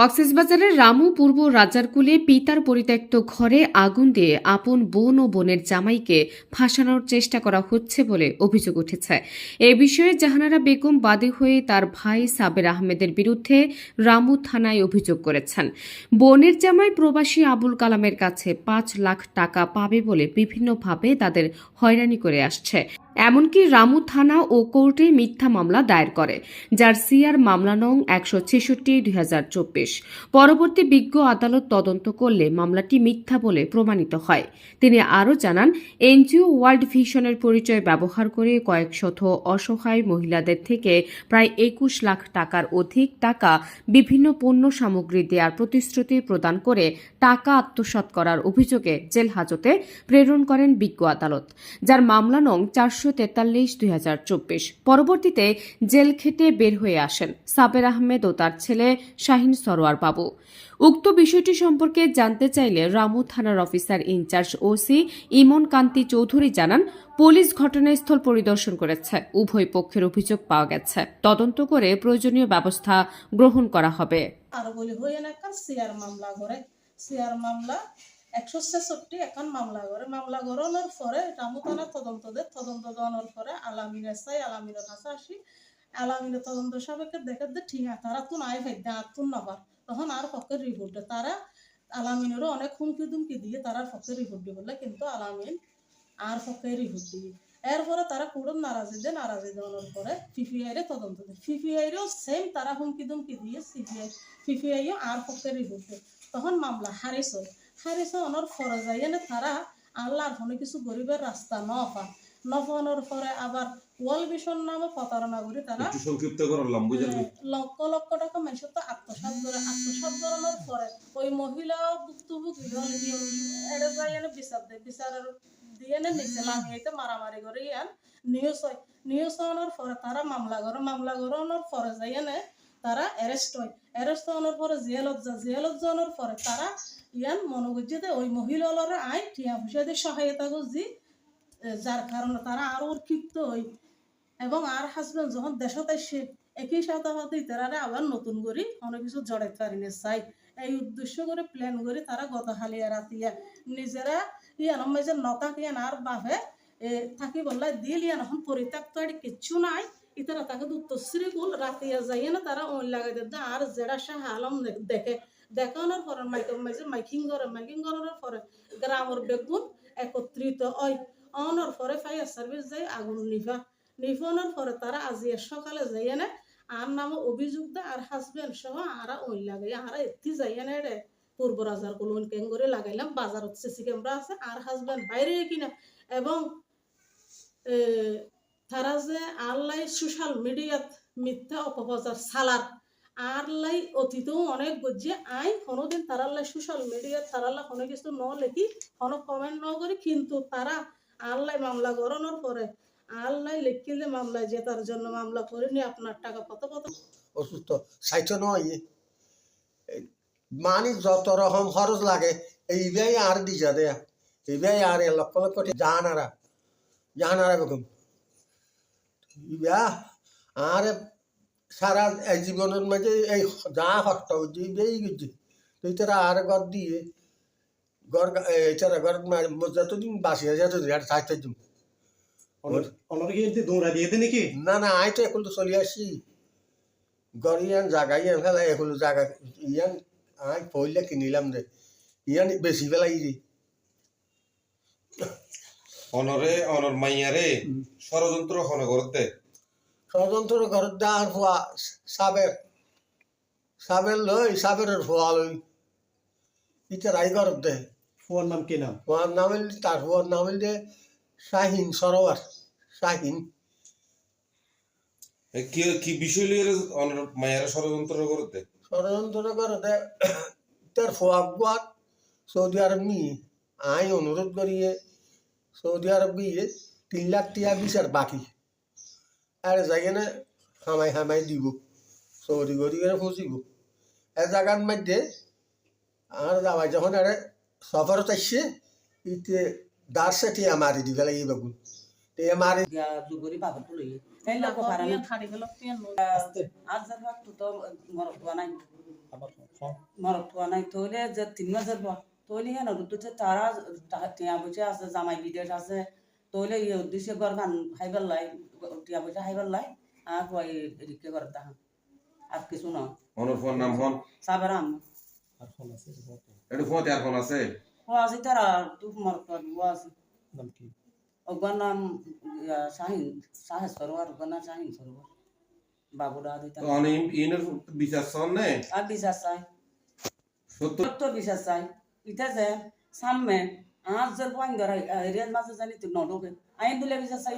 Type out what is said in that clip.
কক্সবাজারের রামু পূর্ব রাজারকুলে পিতার পরিত্যক্ত ঘরে আগুন দিয়ে আপন বোন ও বোনের জামাইকে ফাঁসানোর চেষ্টা করা হচ্ছে বলে অভিযোগ উঠেছে। এ বিষয়ে জাহানারা বেগম বাদী হয়ে তার ভাই সাবের আহমেদের বিরুদ্ধে রামু থানায় অভিযোগ করেছেন। বোনের জামাই প্রবাসী আবুল কালামের কাছে পাঁচ লাখ টাকা পাবে বলে বিভিন্নভাবে তাদের হয়রানি করে আসছে। এমনকি রামু থানা ও কোর্টে মিথ্যা মামলা দায়ের করে, যার সিআর মামলা নং একশো ছেষট্টি দুই হাজার চব্বিশ। পরবর্তী বিজ্ঞ আদালত তদন্ত করলে মামলাটি মিথ্যা বলে প্রমাণিত হয়। তিনি আরও জানান, এনজিও ওয়ার্ল্ড ভিশনের পরিচয় ব্যবহার করে কয়েক শত অসহায় মহিলাদের থেকে প্রায় একুশ লাখ টাকার অধিক টাকা বিভিন্ন পণ্য সামগ্রী দেওয়ার প্রতিশ্রুতি প্রদান করে টাকা আত্মসাৎ করার অভিযোগে জেল হাজতে প্রেরণ করেন বিজ্ঞ আদালত, যার মামলা নং চারশো তেতাল্লিশ, দুই পরবর্তীতে জেল খেটে বের হয়ে আসেন সাবের আহমেদ ও তার ছেলে শাহিন সরোয়ার বাবু। উক্ত বিষয়টি সম্পর্কে জানতে চাইলে রামু থানার officer incharge OC Emon Kanti Chowdhury জানান, পুলিশ ঘটনাস্থল পরিদর্শন করেছে, উভয় পক্ষের অভিযোগ পাওয়া গেছে। তদন্ত করে প্রয়োজনীয় ব্যবস্থা গ্রহণ করা হবে। আর বলি, হয়ে একশো ছেষট্টি এখন মামলা করে। মামলা করানোর পরে রামুতানা তদন্ত দেয় তদন্ত দেওয়ানোর পরে আলামিনের চাই আলামিনের কাছে আসি। আলামিনের তদন্ত সাবেকে দেখে দে ঠিক আছে, তারা তো নাই ভাই আর তুন নাবার। তখন আর পক্ষে রিপোর্ট তারা আলামিনেরও অনেক হুমকি দুমকি দিয়ে তারা পক্ষে রিপোর্ট দিয়ে বললে কিন্তু আলামিন আর পক্ষে রিপোর্ট দিয়ে। এরপরে তারা কুড়ন নারাজি দেয় নারাজি দেওয়ানোর পরে পিপিআইরে তদন্ত দেয়। পিপিআইরেও সেম তারা হুমকি দুমকি দিয়ে সিপিআই পিপিআইও আর পক্ষে রিপোর্ট দেয়। তখন মামলা হারিস হারিস অনর ফরে এনে তারা আল্লাহর ফোনে কিছু গরিবের রাস্তা ন পা নফানোর পরে আবার ওয়াল ভিশন নামে প্রতারণা করে তারা সংক্ষিপ্ত করলাম বুঝলেন লক্ষ লক্ষ টাকা মানুষের তো আত্মসাৎ করে আত্মসাৎ করানোর পরে ওই মহিলা ভুক্তভোগী হলে এটা যাই এনে বিচার দেয়। বিচারের দিয়ে এনে নিচে লামিয়েতে মারামারি করে ইয়ান নিউজ হয়। নিউজ হওয়ানোর পরে তারা মামলা করে মামলা করানোর পরে যাই এনে তারা অ্যারেস্ট হয়। অ্যারেস্ট হওয়ানোর পরে জেলত যা জেলত যাওয়ানোর পরে তারা ইয়ান মনোগজ্জিতে ওই মহিলালরে আই টিয়া দিয়ে সহায়তা করছি। যার কারণে তারা আরও ক্ষিপ্ত হই এবং আর হাজবেন্ড যখন দেশত আসে, একই সাথে সাথে তারা আবার নতুন করে অনেক কিছু জড়াইতে পারি চাই। এই উদ্দেশ্য করে প্ল্যান করে তারা গত হালিয়া রাতিয়া নিজেরা ইয়ান মাঝে নতাক ইয়ান আর বাপে থাকি বললাই দিল ইয়ান এখন পরিত্যক্ত আর কিচ্ছু নাই। ইতারা তাকে দুত্তশ্রী গুল রাতিয়া যাই না তারা ওই লাগাই দেয় আর জেরা শাহ আলম দেখে, দেখানোর পরে মাইক করে, মাইকিং করানোর পরে গ্রামের বেগুন একত্রিত হয়। অনর পরে ফায়ার সার্ভিস যায় আগুন নিভা নিফানোর পরে তারা আজি সকালে যাইয়ে না? আর নামে অভিযোগ দেয় আর হাজবেন্ড সহ আরা ওই লাগাই। আরা এত্তি যাইয়ে না রে পূর্ব রাজার কলুন কেন করে লাগাইলাম বাজারত সিসি ক্যামেরা আছে আর হাজবেন্ড বাইরে কিনা এবং তারা যে আল্লাই সোশ্যাল মিডিয়াত মিথ্যা অপপ্রচার সালার আরলাই অতীতেও অনেক বুঝছে আই কোনোদিন তারাল্লাই সোশ্যাল মিডিয়াত তারাল্লা কোনো কিছু ন লেখি কোনো কমেন্ট ন করি কিন্তু তারা আল্লাই মামলা করানোর পরে আল্লাহ লিখিলে মামলা জেতার জন্য মামলা করিনি আপনার টাকা কত কত? অসুস্থ সাইতো নয়। মানে যত রকম খরচ লাগে, এই এইবাই আর দিছা দেয়া এই এইবাই আর লক্ষ লক্ষ জাহানারা জাহানারা বেগম। আর সারা জীবনের মাঝে এই যা হট্ট হচ্ছে ইবেই গেছে তুই তারা আর ঘর দিয়ে ঘর এছাড়া ঘর যতদিন বাসি আছে যতদিন আর সাইতে দিন অনর কি এতে দৌড়া দিয়ে দে নাকি? না না তো এখন তো চলে আসি গড়িয়ান জায়গা ইয়ান ফেলা এখন জায়গা ইয়ান আই পইলে কিনিলাম রে। ইয়ান বেশি ফেলাই রে। অনরে অনর মাইয়ারে ষড়যন্ত্র হন করতে ষড়যন্ত্র ঘরের দার ফুয়া সাবের। সাবের লই সাবেরের ফুয়া লই। ইটা রাই ঘরের দে। ফুয়ার নাম কি নাম? ফুয়ার নামিল তার ফুয়ার নামিল দে শাহিন সরোয়ার শাহিন। কি কি বিষয় লিয়ে অনর মাইয়ারে ষড়যন্ত্র করতে? ষড়যন্ত্র করে দে তার ফুয়া গুয়াত সৌদি আরব নিয়ে আই অনুরোধ করিয়ে সৌদি আরব গিয়ে তিন লাখ টিয়া বিচার বাকি। আর যাই না হামাই হামাই দিব সৌদি গরি করে ফুসিব এ জায়গার মধ্যে আর যাওয়াই যখন আরে সফরত আসছে ইতে দাসে টিয়া মারি দিবে লাগে বেগুন টিয়া মারি দুগরি বাবার তো লই তাই লাগো পারা না খাড়ি গেল আজ যার তো মরক বানাই আবার মরক পোৱা নাই তইলে যে তিনি মাস যাব তইলে হেন দুটো তারা টিয়া পয়সা আছে জামাই বিদেশ আছে তইলে ইয়ে উদ্দেশ্যে ঘর খান খাইবার লাই টিয়া পয়সা খাইবার লাই আর কয় এদিকে ঘর তাহান আর কিছু না অনর ফোন নাম হন সাবের আম আর ফোন আছে রিপোর্ট এটা ফোন আর ফোন আছে ও আছে তারা তু মরক পোৱা ও আছে নাম কি ওর নাম ইয়া, শাহিন সাহেব সরোয়ার ওর নাম শাহিন সরোয়ার বাবুরা দিতা তো অন ইনের বিচার সন নে আর বিশ্বাস চাই সত্য সত্য বিশ্বাস চাই ইটা যে সামনে আজ যে পয়েন্ট ধরা এরিয়ার মাঝে জানি তো নডোকে আইন দিলে বিশ্বাস চাই